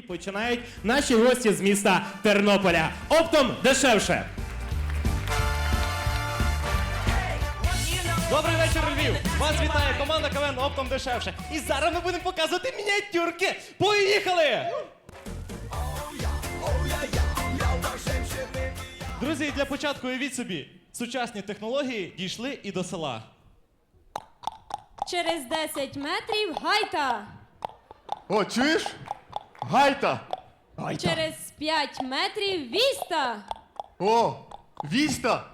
І починають наші гості з міста Тернополя. Оптом дешевше. Добрий вечір, Львів! Вас вітає команда КВН Оптом дешевше. І зараз ми будемо показувати мініатюрки. Поїхали! Друзі, і для початку уявіть собі, сучасні технології дійшли і до села. Через 10 метрів гайта. О, чуєш? Гайта! Через 5 метрів віста. О, віста!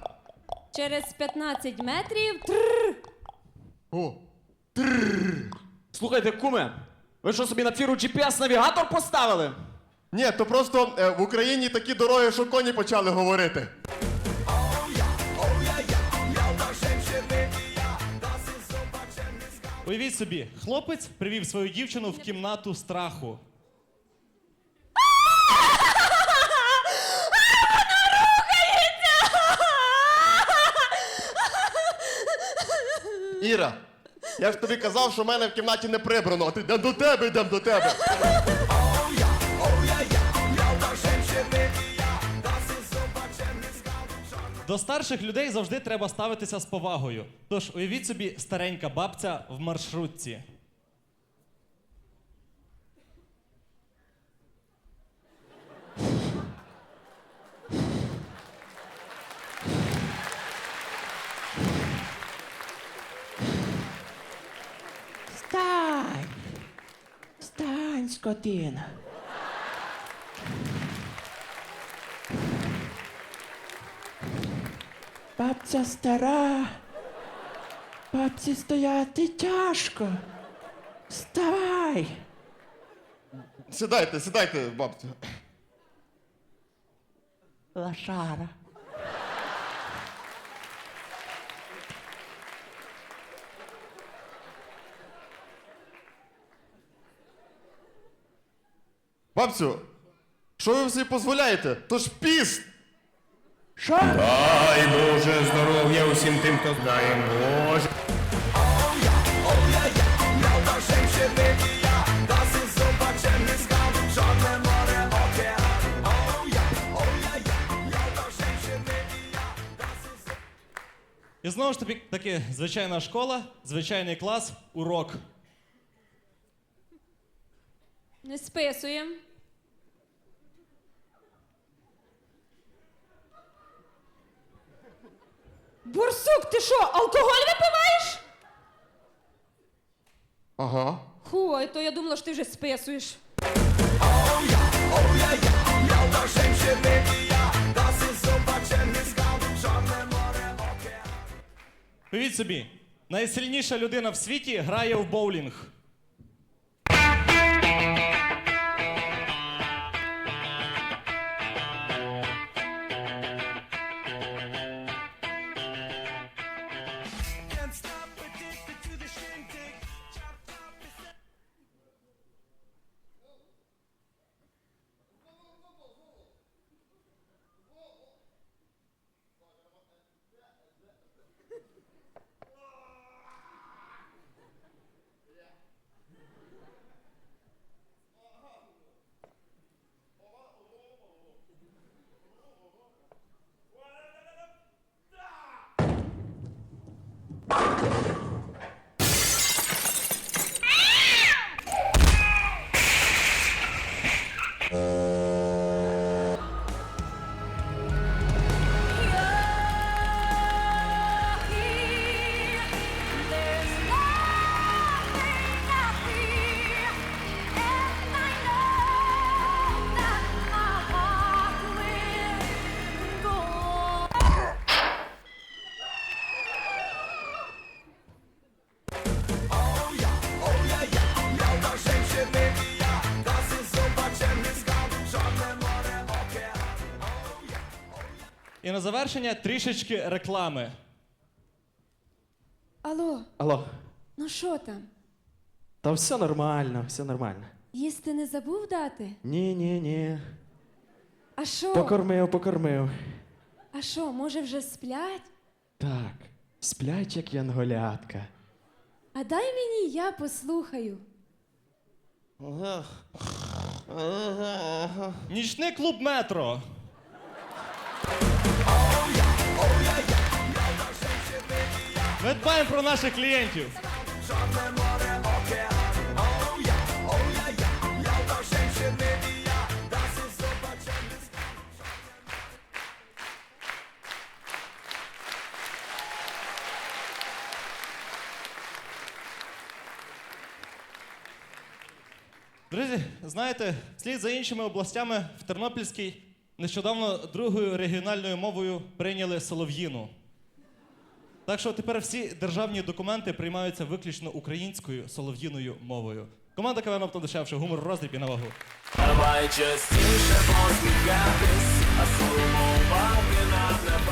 Через 15 метрів тррр. О, Слухайте, куме, ви що собі на фіру GPS-навігатор поставили? ні, то просто е, в Україні такі дороги, що коні почали говорити. Уявіть собі, хлопець привів свою дівчину в кімнату страху. Іра, я ж тобі казав, що в мене в кімнаті не прибрано, а ти йдемо до тебе, йдемо до тебе. До старших людей завжди треба ставитися з повагою. Тож уявіть собі старенька бабця в маршрутці. Скотина. Бабця стара. Бабці стояти тяжко. Вставай! Сідайте, сідайте, бабцю. Лошара. Бабцю, що ви собі дозволяєте? То ж піст! Що? Дай Боже здоров'я усім тим, хто знає Боже. І знову ж таки, таки звичайна школа, звичайний клас, урок. Не списуємо. Бурсук, ти що, алкоголь випиваєш? Ага. Ху, а то я думала, що ти вже списуєш. Уявіть собі, найсильніша людина в світі грає в боулінг. І на завершення трішечки реклами. Алло, Алло, ну що там? та все нормально, все нормально. Їсти не забув дати? Ні, ні, ні. А що? Покормив, покормив. А що, може вже сплять? Так, сплять, як янголятка. А дай мені, я послухаю. Нічний клуб метро. Ми дбаємо про наших клієнтів. Друзі, знаєте, слід за іншими областями в Тернопільській нещодавно другою регіональною мовою прийняли солов'їну. Так що тепер всі державні документи приймаються виключно українською солов'їною мовою. Команда КВН «Оптом дешевше, гумор роздріб і на вагу. Давай частіше посміхатись, а нам не